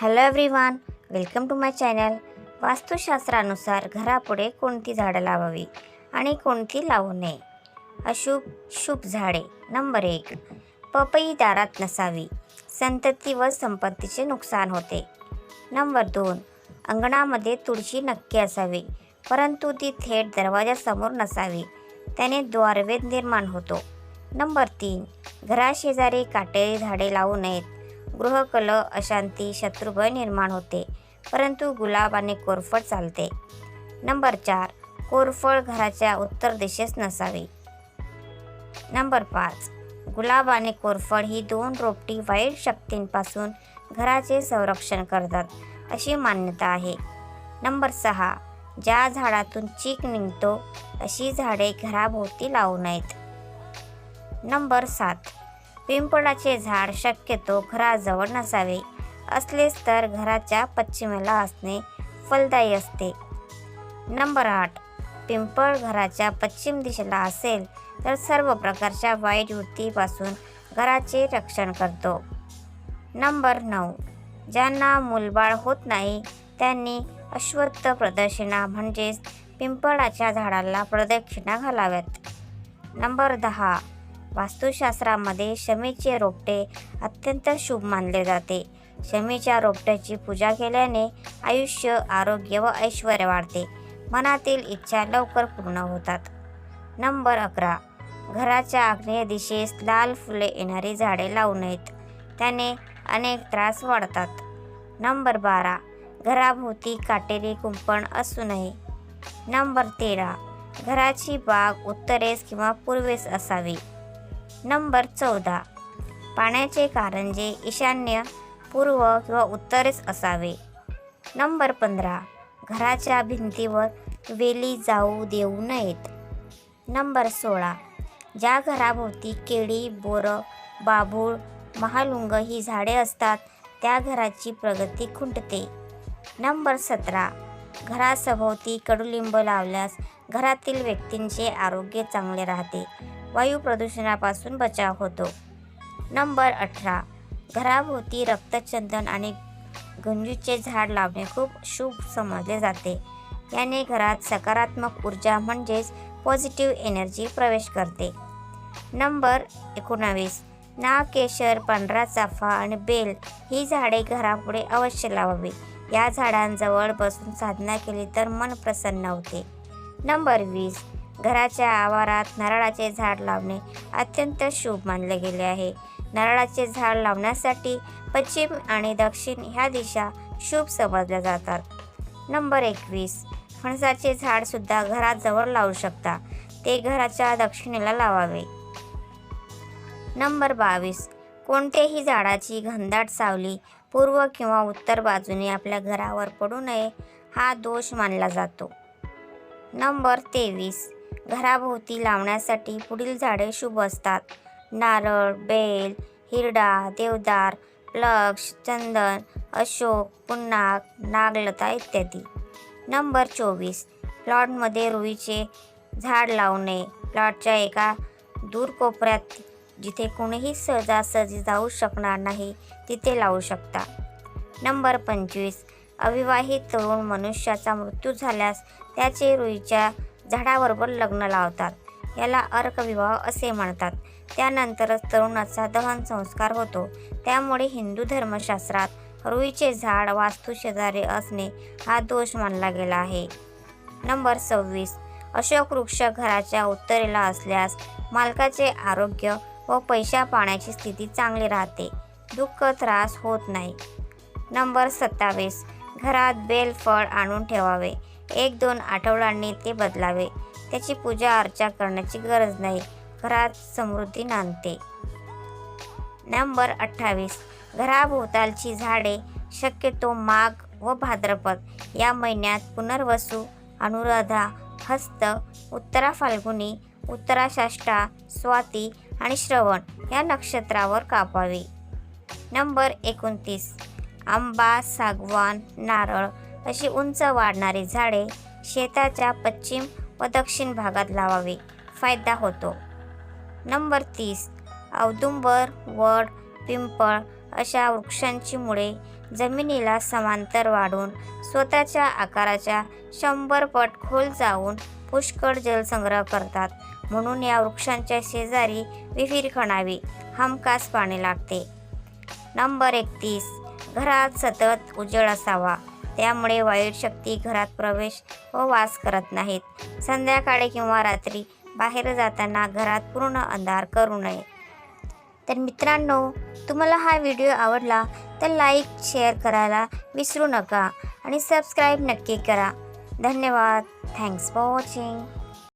Hello everyone welcome to my channel वास्तुशास्त्रानुसार घरापुढे कोणती झाडं लावावी आणि कोणती लावू नये? अशुभ शुभ झाडे. नंबर एक पपई दारात नसावी. संतती व संपत्तीचे नुकसान होते. नंबर दोन अंगणामध्ये तुळशी नक्की असावी परंतु ती थेट दरवाजासमोर नसावी. त्याने द्वारवेद निर्माण होतो. नंबर तीन घराशेजारी काटेरी झाडे लावू नयेत. गृहकल अशांती शत्रुभय निर्माण होते. परंतु गुलाब आणि कोरफड चालते. नंबर चार कोरफड घराच्या उत्तर दिशेस नसावी. नंबर पाच गुलाब आणि कोरफड ही दोन रोपटी वाईट शक्तींपासून घराचे संरक्षण करतात अशी मान्यता आहे. नंबर सहा ज्या झाडातून चीक निघतो अशी झाडे घराभोवती लावू नयेत. नंबर सात पिंपळाचे झाड शक्यतो घराजवळ नसावे. असलेच तर घराच्या पश्चिमेला असणे फलदायी असते. नंबर आठ. पिंपळ घराच्या पश्चिम दिशेला असेल तर सर्व प्रकारच्या वाईट वृत्तीपासून घराचे रक्षण करतो. नंबर नऊ. ज्यांना मूलबाळ होत नाही त्यांनी अश्वत्थ प्रदक्षिणा म्हणजेच पिंपळाच्या झाडाला प्रदक्षिणा घालाव्यात. नंबर दहा. वास्तुशास्त्रामध्ये शमीचे रोपटे अत्यंत शुभ मानले जाते. शमीच्या रोपट्याची पूजा केल्याने आयुष्य आरोग्य व ऐश्वर वाढते. मनातील इच्छा लवकर पूर्ण होतात. नंबर अकरा. घराच्या आग्नेय दिशेस लाल फुले येणारी झाडे लावू नयेत. त्याने अनेक त्रास वाढतात. नंबर बारा. घराभोवती काटेरी कुंपण असू नये. नंबर तेरा. घराची बाग उत्तरेस किंवा पूर्वेस असावी. नंबर चौदा. पाण्याचे कारंजे ईशान्य पूर्व किंवा उत्तरेस असावे. नंबर पंधरा. घराच्या भिंतीवर वेली जाऊ देऊ नयेत. नंबर सोळा. ज्या घराभोवती केळी बोरं बाभूळ महालुंग ही झाडे असतात त्या घराची प्रगती खुंटते. नंबर सतरा. घरासभोवती कडुलिंब लावल्यास घरातील व्यक्तींचे आरोग्य चांगले राहते. वायू प्रदूषणापासून बचाव होतो. नंबर अठरा. घराभोवती रक्तचंदन आणि गंजूचे झाड लावणे खूप शुभ समजले जाते. याने घरात सकारात्मक ऊर्जा म्हणजेच पॉझिटिव्ह एनर्जी प्रवेश करते. नंबर एकोणावीस. नाग केशर पांढरा चाफा आणि बेल ही झाडे घरापुढे अवश्य लावावी. या झाडांजवळ बसून साधना केली तर मन प्रसन्न होते. नंबर वीस. घराच्या आवारात नारळाचे झाड लावणे अत्यंत शुभ मानले गेले आहे. नारळाचे झाड लावण्यासाठी पश्चिम आणि दक्षिण ह्या दिशा शुभ समजल्या जातात. नंबर एकवीस. फणसाचे झाडसुद्धा घराजवळ लावू शकता. ते घराच्या दक्षिणेला लावावे. नंबर बावीस. कोणत्याही झाडाची घनदाट सावली पूर्व किंवा उत्तर बाजूने आपल्या घरावर पडू नये हा दोष मानला जातो. नंबर तेवीस. घराभोवती लावण्यासाठी पुढील झाडे शुभ असतात. नारळ बेल हिरडा देवदार लक्ष चंदन अशोक पुन्नाक नागलता इत्यादी. नंबर चोवीस. प्लॉटमध्ये रुईचे झाड लावणे. प्लॉटच्या एका दूर कोपऱ्यात जिथे कोणीही सहजासहजी जाऊ शकणार नाही तिथे लावू शकता. नंबर पंचवीस. अविवाहित तरुण मनुष्याचा मृत्यू झाल्यास त्याचे रुईच्या झाडाबरोबर लग्न लावतात. याला अर्कविवाह असे म्हणतात. त्यानंतरच तरुणाचा दहन संस्कार होतो. त्यामुळे हिंदू धर्मशास्त्रात रुईचे झाड वास्तू शेजारी असणे हा दोष मानला गेला आहे. नंबर सव्वीस. अशोक वृक्ष घराच्या उत्तरेला असल्यास मालकाचे आरोग्य व पैशा पाण्याची स्थिती चांगली राहते. दुःख त्रास होत नाही. नंबर सत्तावीस. घरात बेलफळ आणून ठेवावे. एक दोन आठवड्यांनी ते बदलावे. त्याची पूजा अर्चा करण्याची गरज नाही. घरात समृद्धी नांदते. नंबर अठ्ठावीस. घराभोवतालची झाडे शक्यतो माघ व भाद्रपद. या महिन्यात पुनर्वसू अनुराधा हस्त उत्तरा फाल्गुनी उत्तराषष्टा स्वाती आणि श्रवण या नक्षत्रावर कापावे. नंबर एकोणतीस. आंबा सागवान नारळ अशी उंच वाढणारी झाडे शेताच्या पश्चिम व दक्षिण भागात लावावी. फायदा होतो. नंबर तीस. औदुंबर वड पिंपळ अशा वृक्षांची मुळे जमिनीला समांतर वाढून स्वतःच्या आकाराच्या शंभर पट खोल जाऊन पुष्कळ जलसंग्रह करतात. म्हणून या वृक्षांच्या शेजारी विहीर खणावी हमखास पाणी लागते. नंबर एकतीस. घरात सतत उजेड असावा. त्यामुळे वाईट शक्ती घरात प्रवेश व वास करत नाहीत. संध्याकाळी किंवा रात्री बाहेर जाताना घरात पूर्ण अंधार करू नये. तर मित्रांनो तुम्हाला हा व्हिडिओ आवडला तर लाईक शेअर करायला विसरू नका आणि सबस्क्राईब नक्की करा. धन्यवाद. Thanks for watching.